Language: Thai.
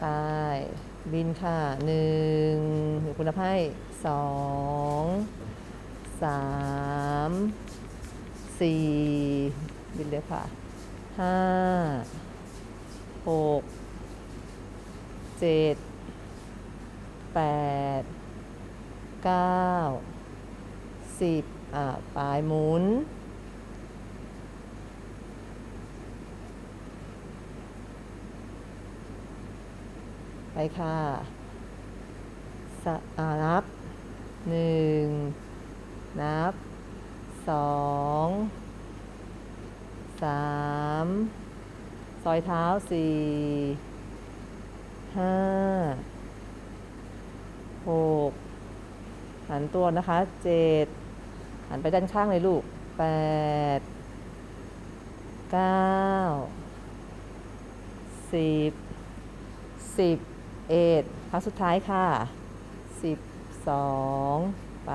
ไปบินค่ะหนึ่งหรือคุณภาพสองสามสี่บินเลยค่ะห้าหกเจ็ดแปดเก้าสิบอะปลายหมุน ไปค่ะสนับหนึ่งนับสองสามซอยเท้าสี่ห้าหกหันตัวนะคะเจ็ดหันไปด้านข้างเลยลูกแปดเก้าสิบสิบ เอ็ดครั้งสุดท้ายค่ะสิบสองไป